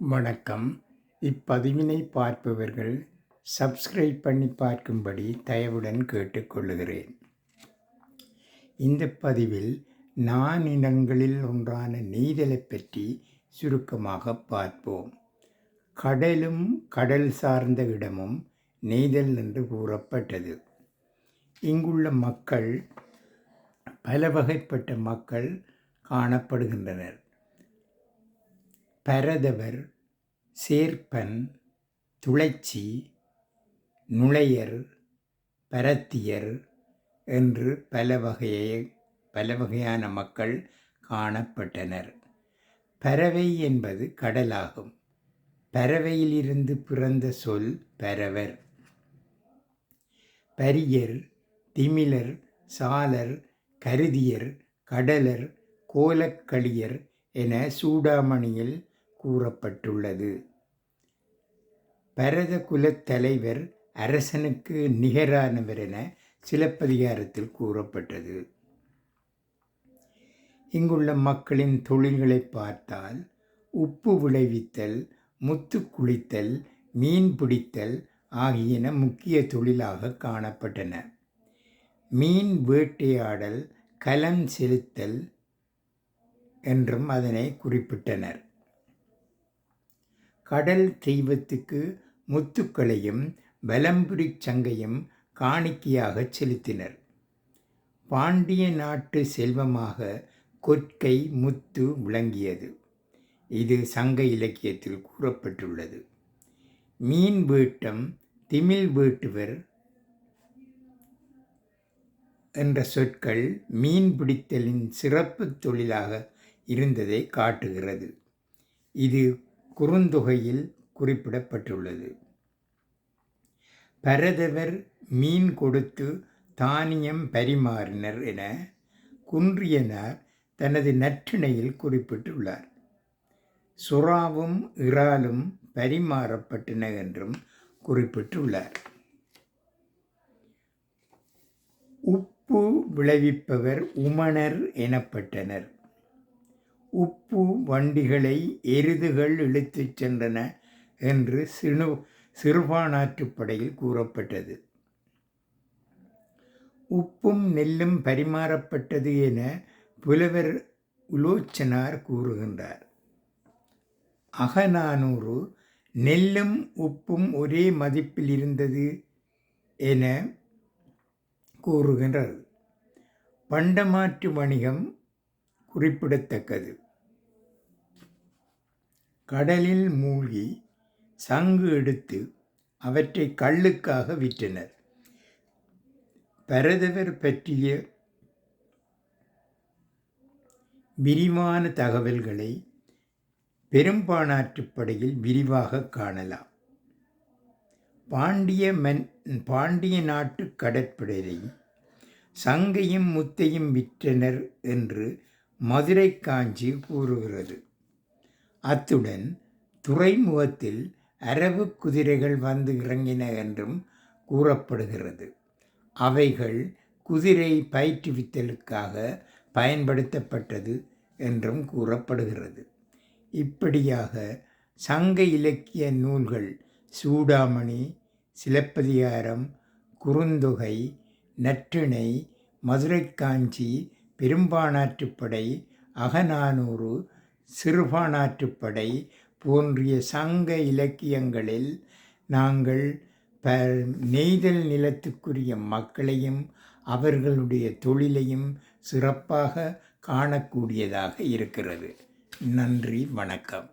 வணக்கம். இப்பதிவினை பார்ப்பவர்கள் சப்ஸ்கிரைப் பண்ணி பார்க்கும்படி தயவுடன் கேட்டுக்கொள்கிறேன் இந்த பதிவில் நானிடங்களில் ஒன்றான நீதலை பற்றி சுருக்கமாக பார்ப்போம். கடலும் கடல் சார்ந்த இடமும் நெய்தல் என்று கூறப்பட்டது. இங்குள்ள மக்கள் பல வகைப்பட்ட மக்கள் காணப்படுகின்றனர். பரதவர் சேர்ப்பன் துளைச்சி நுழையர் பரத்தியர் என்று பல வகையை பல வகையான மக்கள் காணப்பட்டனர். பறவை என்பது கடலாகும். பறவையிலிருந்து பிறந்த சொல் பரவர். பரியர் திமிலர் சாலர் கருதியர் கடலர் கோலக்களியர் என சூடாமணியில் கூறப்பட்டுள்ளது. பரத குலத் தலைவர் அரசனுக்கு நிகரானவர் என சிலப்பதிகாரத்தில் கூறப்பட்டது. இங்குள்ள மக்களின் தொழில்களை பார்த்தால் உப்பு விளைவித்தல் முத்து குளித்தல் மீன் பிடித்தல் ஆகியன முக்கிய தொழிலாக காணப்பட்டன. மீன் வேட்டையாடல் கலம் செலுத்தல் என்றும் அதனை குறிப்பிட்டனர். கடல் தெய்வத்துக்கு முத்துக்களையும் வலம்புரிச் சங்கையும் காணிக்கையாக செலுத்தினர். பாண்டிய நாட்டு செல்வமாக கொற்கை முத்து விளங்கியது. இது சங்க இலக்கியத்தில் கூறப்பட்டுள்ளது. மீன் வேட்டம் திமில் வேட்டுவர் என்ற சொற்கள் மீன் பிடித்தலின் சிறப்பு தொழிலாக இருந்ததை காட்டுகிறது. இது குறுந்தொகையில் குறிப்பிடப்பட்டுள்ளது. பரதவர் மீன் கொடுத்து தானியம் பரிமாறினர் என குன்றியனார் தனது நற்றிணையில் குறிப்பிட்டுள்ளார். சுறாவும் இறாலும் பரிமாறப்பட்டன என்றும் குறிப்பிட்டுள்ளார். உப்பு விளைவிப்பவர் உமணர் எனப்பட்டனர். உப்பு வண்டிகளை எருதுகள் இழுத்துச் சென்றன என்று சிணு சிறுபானாற்றுப்படையில் கூறப்பட்டது. உப்பும் நெல்லும் பரிமாறப்பட்டது என புலவர் உலோச்சனார் கூறுகின்றார். அகநானூறு நெல்லும் உப்பும் ஒரே மதிப்பில் இருந்தது என கூறுகின்றது. பண்டமாற்று வணிகம் குறிப்பிடத்தக்கது. கடலில் மூழ்கி சங்கு எடுத்து அவற்றை கள்ளுக்காக விற்றனர். பரதவர் பற்றிய விரிவான தகவல்களை பெரும்பானாற்றுப்படையில் விரிவாக காணலாம். பாண்டிய மன் பாண்டிய நாட்டு கடற்படையை சங்கையும் முத்தையும் விற்றனர் என்று மதுரை காஞ்சி கூறுகிறது. அத்துடன் துறைமுகத்தில் அரபு குதிரைகள் வந்து இறங்கின என்றும் கூறப்படுகிறது. அவைகள் குதிரை பயிற்றுவித்தலுக்காக பயன்படுத்தப்பட்டது என்றும் கூறப்படுகிறது. இப்படியாக சங்க இலக்கிய நூல்கள் சூடாமணி சிலப்பதிகாரம் குறுந்தொகை நற்றிணை மதுரை காஞ்சி பெரும்பானாற்றுப்படை அகநானூறு சிறுபானாற்றுப்படை போன்றிய சங்க இலக்கியங்களில் நாங்கள் ப நெய்தல் நிலத்துக்குரிய மக்களையும் அவர்களுடைய தொழிலையும் சிறப்பாக காணக்கூடியதாக இருக்கிறது. நன்றி வணக்கம்.